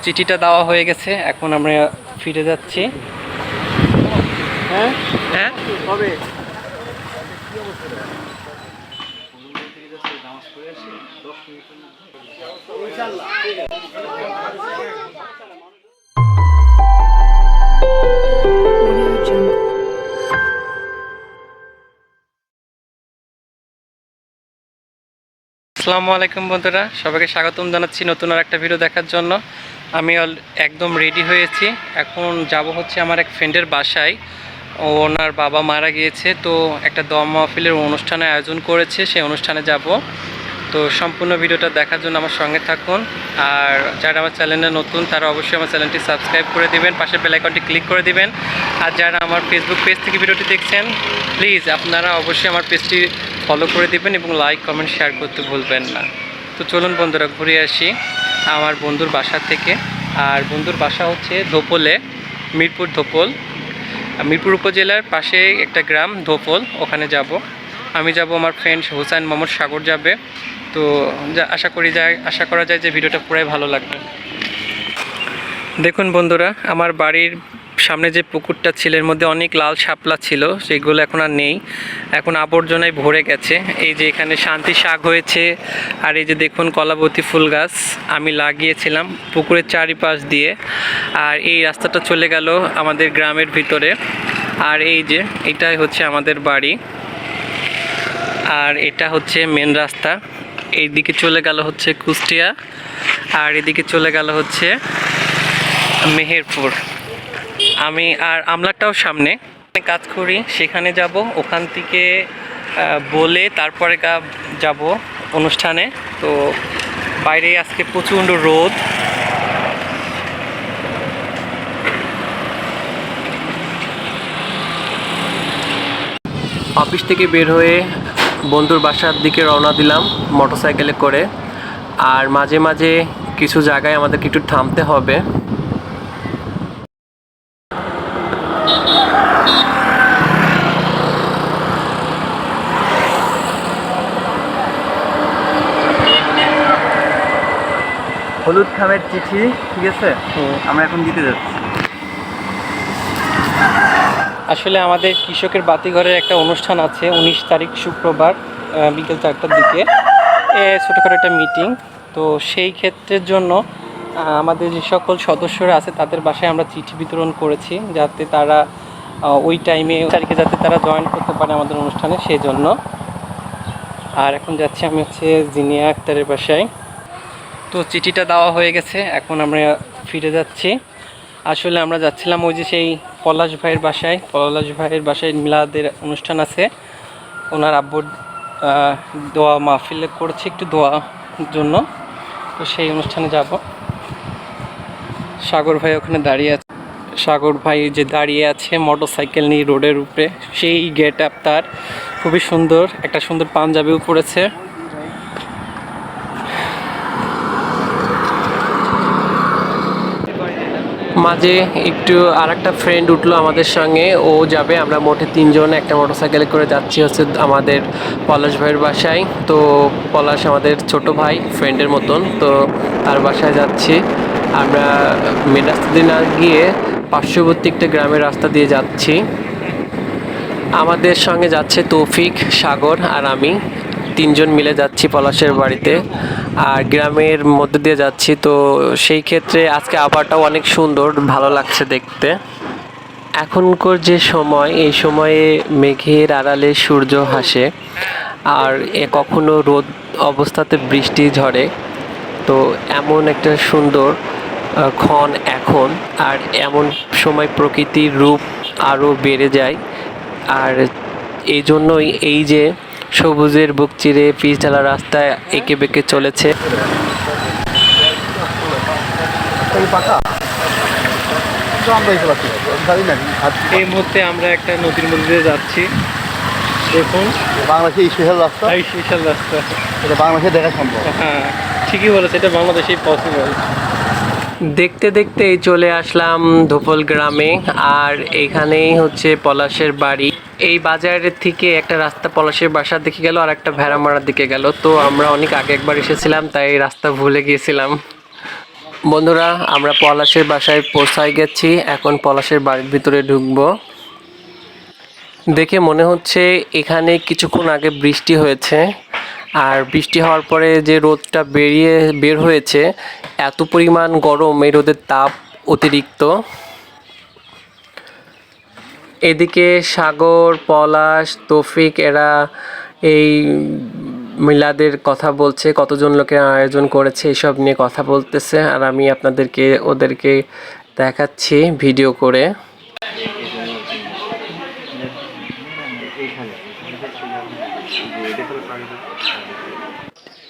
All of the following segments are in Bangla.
চিঠিটা দেওয়া হয়ে গেছে এখন আমরা ফিরে যাচ্ছি। হ্যাঁ? হ্যাঁ? কবে? আসসালামু আলাইকুম বন্ধুরা সবাইকে স্বাগতম জানাচ্ছি নতুন আর একটা ভিডিও দেখার জন্য। আমি একদম রেডি হয়েছি। এখন যাব হচ্ছে আমার এক ফ্রেন্ডের বাসায়। ওনার বাবা মারা গিয়েছে, তো একটা দোয়া মাহফিলের অনুষ্ঠানের আয়োজন করেছে, সেই অনুষ্ঠানে যাব। তো সম্পূর্ণ ভিডিওটা দেখার জন্য আমার সঙ্গে থাকুন। আর যারা আমার চ্যানেলে নতুন, তারা অবশ্যই আমার চ্যানেলটি সাবস্ক্রাইব করে দিবেন পাশে বেল আইকনটি ক্লিক করে দিবেন। আর যারা আমার ফেসবুক পেজ থেকে ভিডিওটি দেখছেন প্লিজ আপনারা অবশ্যই আমার পেজটি ফলো করে দিবেন এবং লাইক কমেন্ট শেয়ার করতে ভুলবেন না। তো চলুন বন্ধুরা, ঘুরে আসি আমার বন্ধুর বাসা থেকে। আর বন্ধুর বাসা হচ্ছে ধোপলে, মিরপুর ধোপল। মিরপুর উপজেলার পাশে একটা গ্রাম, ধোপল, ওখানে যাব। আমি যাব আমার ফ্রেন্ড হুসাইন মোহাম্মদ সাগর যাবে। তো যা, আশা করি যায় আশা করা যায় যে ভিডিওটা পুরাই ভালো লাগবে। দেখুন বন্ধুরা, আমার বাড়ির সামনে যে পুকুরটা ছিল, এর মধ্যে অনেক লাল শাপলা ছিল, সেগুলো এখন আর নেই। এখন আবর্জনায় ভরে গেছে। এই যে এখানে শান্তি শাক হয়েছে, আর এই যে দেখুন কলাবতী ফুল গাছ, আমি লাগিয়েছিলাম পুকুরের চারিপাশ দিয়ে। আর এই রাস্তাটা চলে গেল আমাদের গ্রামের ভিতরে। আর এই যে এটাই হচ্ছে আমাদের বাড়ি। আর এটা হচ্ছে মেন রাস্তা। এইদিকে চলে গেল হচ্ছে কুষ্টিয়া, আর এদিকে চলে গেল হচ্ছে মেহেরপুর। আমি আর আমলাটাও সামনে। কাজ করি, সেখানে যাব, ওখান থেকে বলে তারপরে যাব অনুষ্ঠানে। তো বাইরে আজকে প্রচণ্ড রোদ। অফিস থেকে বের হয়ে বন্ধুর বাসার দিকে রওনা দিলাম মোটরসাইকেলে করে। আর মাঝে মাঝে কিছু জায়গায় আমাদেরকে একটু থামতে হবে। হলুদ খামের চিঠি ঠিক আছে? আমরা এখন দিতে যাচ্ছি। আসলে আমাদের কৃষকের বাতিঘরের একটা অনুষ্ঠান আছে উনিশ তারিখ শুক্রবার বিকেল চারটার দিকে। এ ছোটোখাটো একটা মিটিং তো সেই ক্ষেত্রের জন্য আমাদের যে সকল সদস্যরা আছে তাদের বাসায় আমরা চিঠি বিতরণ করেছি যাতে তারা ওই টাইমে তারিখে যাতে তারা জয়েন করতে পারে আমাদের অনুষ্ঠানে সেই জন্য আর এখন যাচ্ছি আমি হচ্ছে জিনিয়া আক্তারের বাসায়। তো চিঠিটা দেওয়া হয়ে গেছে, এখন আমরা ফিরে যাচ্ছি। আসলে আমরা যাচ্ছিলাম ওই যে সেই পলাশ ভাইয়ের বাসায়, পলাশ ভাইয়ের বাসায় মিলাদের অনুষ্ঠান আছে। ওনার আব্বুর দোয়া মাহফিল করছে একটু দোয়া জন্য। তো সেই অনুষ্ঠানে যাব। সাগর ভাই ওখানে দাঁড়িয়ে আছে। সাগর ভাই যে দাঁড়িয়ে আছে মোটর সাইকেল নিয়ে রোডের উপরে, সেই গেট আপ তার। খুবই সুন্দর, একটা সুন্দর পাঞ্জাবিও পরেছে। মাঝে একটু আর একটা ফ্রেন্ড উঠল আমাদের সঙ্গে। ও যাবে, আমরা মোটে তিনজন একটা মোটরসাইকেলে করে যাচ্ছি হচ্ছে আমাদের পলাশ ভাইয়ের বাসায়। তো পলাশ আমাদের ছোট ভাই ফ্রেন্ডের মতন, তো তার বাসায় যাচ্ছি। আমরা মেন গিয়ে পার্শ্ববর্তী একটা গ্রামের রাস্তা দিয়ে যাচ্ছি। আমাদের সঙ্গে যাচ্ছে তৌফিক, সাগর আর আমি। তিনজন মিলে যাচ্ছি পলাশের বাড়িতে। আর গ্রামের মধ্যে দিয়ে যাচ্ছি, তো সেই ক্ষেত্রে আজকে আবহাওয়াটাও অনেক সুন্দর, ভালো লাগছে দেখতে। এখনকার যে সময়, এই সময়ে মেঘের আড়ালে সূর্য হাসে আর এ কখনো রোদ অবস্থাতে বৃষ্টি ঝরে। তো এমন একটা সুন্দর ক্ষণ এখন, আর এমন সময় প্রকৃতির রূপ আরও বেড়ে যায়। আর এই জন্যই এই যে সবুজের বুক চিরে পিচ ঢালা রাস্তায় এঁকে বেঁকে চলেছে। এই মুহূর্তে আমরা একটা নদীর মধ্যে যাচ্ছি। দেখুন। বাংলাদেশে স্পেশাল রাস্তা? স্পেশাল রাস্তা। এটা বাংলাদেশে দেখা সম্ভব। হ্যাঁ ঠিকই বলেছে এটা বাংলাদেশেই পসিবল দেখতে দেখতেই চলে আসলাম ধোপল গ্রামে, আর এখানেই হচ্ছে পলাশের বাড়ি। এই বাজারের থেকে একটা রাস্তা পলাশের বাসার দিকে গেল, আর একটা ভেড়ামারার দিকে গেল। তো আমরা অনেক আগে একবার এসেছিলাম, তাই রাস্তা ভুলে গিয়েছিলাম। বন্ধুরা, আমরা পলাশের বাসায় পৌঁছায় গেছি, এখন পলাশের বাড়ির ভিতরে ঢুকবো। দেখে মনে হচ্ছে এখানে কিছুক্ষণ আগে বৃষ্টি হয়েছে। আর বৃষ্টি হওয়ার পরে যে রোদটা বেরিয়ে, বের হয়েছে, এত পরিমাণ গরম এই রোদের তাপ অতিরিক্ত। এদিকে সাগর, পলাশ, তৌফিক, এরা এই মিলাদের কথা বলছে, কতজন লোকের আয়োজন করেছে, এসব নিয়ে কথা বলতেছে, আর আমি আপনাদেরকে, ওদেরকে দেখাচ্ছি ভিডিও করে।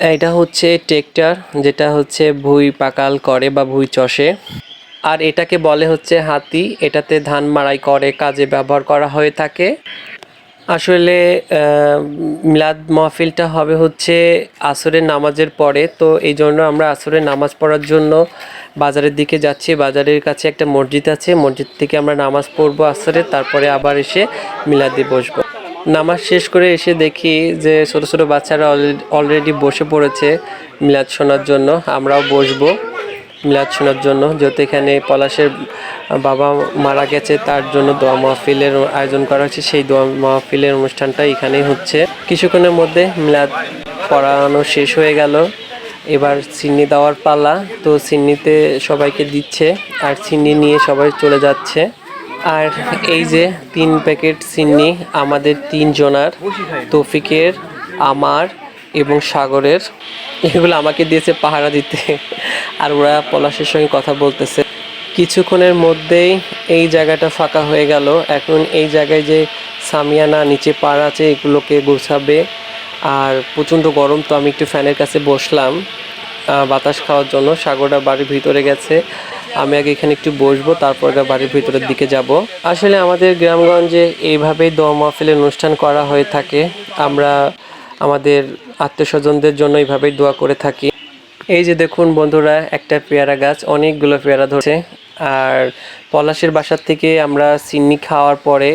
এটা হচ্ছে ট্রেক্টর যেটা হচ্ছে ভুই পাকাল করে বা ভুই চষে। আর এটাকে বলে হচ্ছে হাতি, এটাতে ধান মাড়াই করে, কাজে ব্যবহার করা হয়ে থাকে। আসলে মিলাদ মাহফিলটা হবে হচ্ছে আসরের নামাজের পরে। তো এই জন্য আমরা আসরের নামাজ পড়ার জন্য বাজারের দিকে যাচ্ছি। বাজারের কাছে একটা মসজিদ আছে। মসজিদ থেকে আমরা নামাজ পড়ব আসরে, তারপরে আবার এসে মিলাদে বসবো। নামাজ শেষ করে এসে দেখি যে ছোট ছোট বাচ্চারা অলরেডি বসে পড়েছে মিলাদ শোনার জন্য। আমরাও বসবো মিলাদ শোনার জন্য। যেহেতু এখানে পলাশের বাবা মারা গেছে, তার জন্য দোয়া মাহফিলের আয়োজন করা হয়েছে সেই দোয়া মাহফিলের অনুষ্ঠানটা এখানেই হচ্ছে। কিছুক্ষণের মধ্যে মিলাদ পড়ানো শেষ হয়ে গেল। এবার সিন্নি দেওয়ার পালা। তো সিন্নিতে সবাইকে দিচ্ছে আর সিন্নি নিয়ে সবাই চলে যাচ্ছে। আর এই যে তিন প্যাকেট সিন্নি আমাদের তিন জনার তৌফিকের, আমার এবং সাগরের। এগুলো আমাকে দিয়েছে পাহারা দিতে। আর ওরা পলাশের সঙ্গে কথা বলতেছে। কিছুক্ষণের মধ্যেই এই জায়গাটা ফাঁকা হয়ে গেল। এখন এই জায়গায় যে সামিয়ানা নিচে পাড় আছে, এগুলোকে গোছাবে। আর প্রচণ্ড গরম, তো আমি একটু ফ্যানের কাছে বসলাম। বাতাস খাওয়ার জন্য। সাগরটা বাড়ির ভিতরে গেছে। আমি আগে এখানে একটু বসবো, তারপর বাড়ির ভিতরের দিকে যাব। আসলে আমাদের গ্রামগঞ্জে এইভাবেই দোয়া মাহফিলের অনুষ্ঠান করা হয়ে থাকে। আমরা আমাদের আত্মীয় স্বজনদের জন্য এইভাবেই দোয়া করে থাকি। এই যে দেখুন বন্ধুরা, একটা পেয়ারা গাছ, অনেকগুলো পেয়ারা ধরছে। আর পলাশের বাসার থেকে আমরা সিন্নি খাওয়ার পরে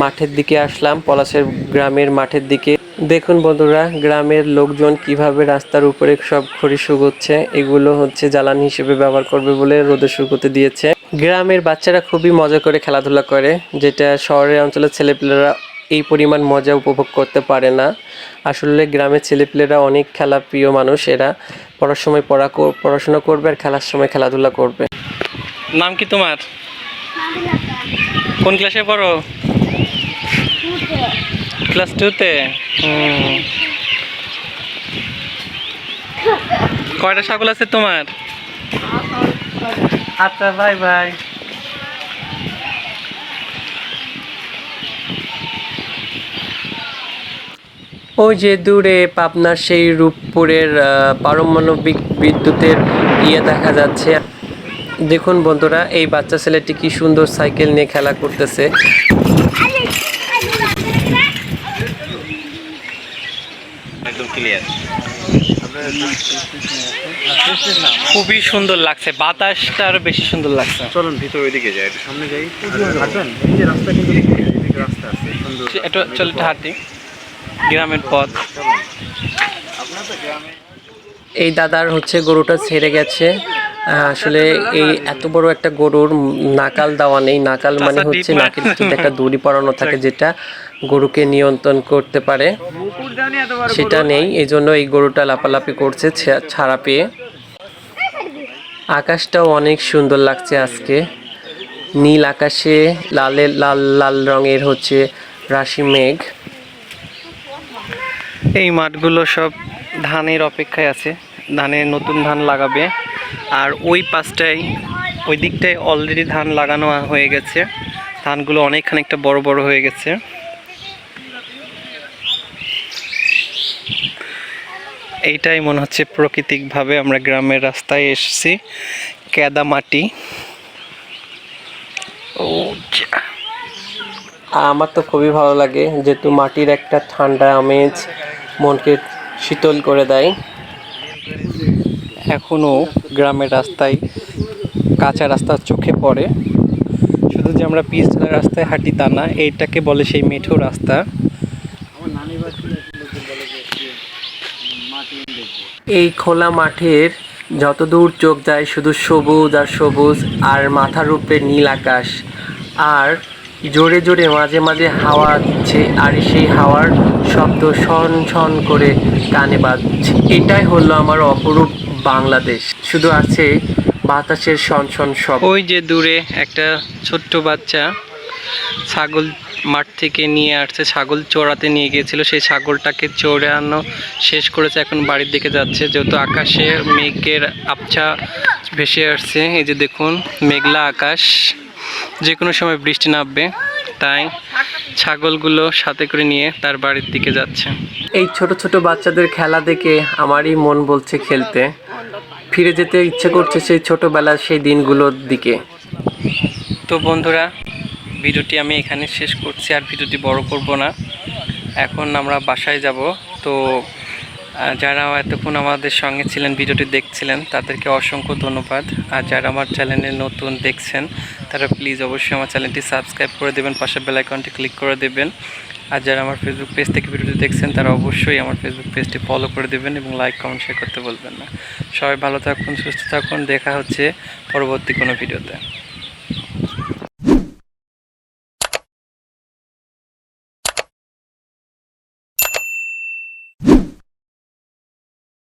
মাঠের দিকে আসলাম, পলাশের গ্রামের মাঠের দিকে। দেখুন বন্ধুরা গ্রামের লোকজন কীভাবে রাস্তার উপরে সব খড়ি শুকোচ্ছে এগুলো হচ্ছে জ্বালানি হিসেবে ব্যবহার করবে বলে রোদে শুকোতে দিয়েছে। গ্রামের বাচ্চারা খুবই মজা করে খেলাধুলা করে যেটা শহরের অঞ্চলের ছেলেপেলেরা এই পরিমাণ মজা উপভোগ করতে পারে না। আসলে গ্রামের ছেলেপেলেরা অনেক খেলা প্রিয় মানুষ এরা পড়ার সময় পড়া পড়াশোনা করবে আর খেলার সময় খেলাধুলা করবে। নাম কি তোমার? কোন ক্লাসে পড়ো? ক্লাস টুতে কয়টা সকল আছে তোমার? আচ্ছা বাই বাই ওই যে দূরে পাবনার সেই রূপপুরের পারমাণবিক বিদ্যুতের ইয়ে দেখা যাচ্ছে। দেখুন বন্ধুরা, এই বাচ্চা ছেলেটি কি সুন্দর সাইকেল নিয়ে খেলা করতেছে। একদম ক্লিয়ার খুবই সুন্দর লাগছে বাতাসটা আরও বেশি সুন্দর লাগছে। চলুন ভিতর ওইদিকে যাই একটু সামনে যাই। হাঁটবেন এই যে রাস্তা কিন্তু রাস্তা আছে সুন্দর একটু চল হাঁটি। গ্রামের পথ। এই দাদার হচ্ছে গরুটা ছেড়ে গেছে। আসলে এই এত বড় একটা গরুর নাকাল দেওয়া নেই। নাকাল মানে হচ্ছে নাকের একটা দড়ি পরানো থাকে যেটা। গরুকে নিয়ন্ত্রণ করতে পারে। সেটা নেই এই জন্য এই গরুটা লাপালাপি করছে ছাড়া পেয়ে। আকাশটাও অনেক সুন্দর লাগছে আজকে। নীল আকাশে লালের লাল লাল রঙের হচ্ছে রাশি মেঘ। এই মাঠগুলো সব ধানের অপেক্ষায় আছে ধানের নতুন ধান লাগাবে। আর ওই পাশটায় ওই দিকটায় অলরেডি ধান লাগানো হয়ে গেছে। ধানগুলো অনেক খানিকটা বড় বড় হয়ে গেছে। এইটাই মনে হচ্ছে প্রাকৃতিকভাবে আমরা গ্রামের রাস্তায় এসেছি কেদা মাটি। ও আমার তো খুবই ভালো লাগে যেহেতু মাটির একটা ঠান্ডা আমেজ মনকে শীতল করে দেয়। এখনও গ্রামের রাস্তায় কাঁচা রাস্তা চোখে পড়ে। শুধু যে আমরা পিচ রাস্তায় হাঁটি তা না এইটাকে বলে সেই মেঠো রাস্তা। এই খোলা মাঠের যত দূর চোখ যায় শুধু সবুজ আর সবুজ আর মাথার উপরে নীল আকাশ। আর জোরে জোরে মাঝে মাঝে হাওয়া দিচ্ছে আর সেই হাওয়ার শব্দ শন শন করে কানে বাজছে। এটাই হলো আমার অপরূপ বাংলাদেশ। শুধু আছে বাতাসের শন শন শব্দ। ওই যে দূরে একটা ছোট্ট বাচ্চা ছাগল মাঠ থেকে নিয়ে আসছে ছাগল চড়াতে নিয়ে গিয়েছিল সেই ছাগলটাকে চড়ানো শেষ করেছে এখন বাড়ির দিকে যাচ্ছে যেহেতু আকাশে মেঘের আবছা ভেসে আসছে এই যে দেখুন মেঘলা আকাশ যে কোনো সময় বৃষ্টি নামবে তাই ছাগলগুলো সাথে করে নিয়ে তার বাড়ির দিকে যাচ্ছে। এই ছোট ছোট বাচ্চাদের খেলা দেখে আমারই মন বলছে খেলতে। ফিরে যেতে ইচ্ছে করছে সেই ছোটবেলার সেই দিনগুলোর দিকে। তো বন্ধুরা ভিডিওটি আমি এখানে শেষ করছি, আর ভিডিওটি বড় করব না। এখন আমরা বাসায় যাব। তো যারা এতক্ষণ আমাদের সঙ্গে ছিলেন, ভিডিওটি দেখছিলেন, তাদেরকে অসংখ্য ধন্যবাদ। আর যারা আমার চ্যানেলে নতুন দেখছেন, তারা প্লিজ অবশ্যই আমার চ্যানেলটি সাবস্ক্রাইব করে দেবেন, পাশে বেল আইকনটি ক্লিক করে দেবেন। আর যারা আমার ফেসবুক পেজ থেকে ভিডিওটি দেখছেন, তারা অবশ্যই আমার ফেসবুক পেজটি ফলো করে দেবেন এবং লাইক কমেন্ট শেয়ার করতে বলবেন না। সবাই ভালো থাকুন, সুস্থ থাকুন, দেখা হচ্ছে পরবর্তী কোনো ভিডিওতে।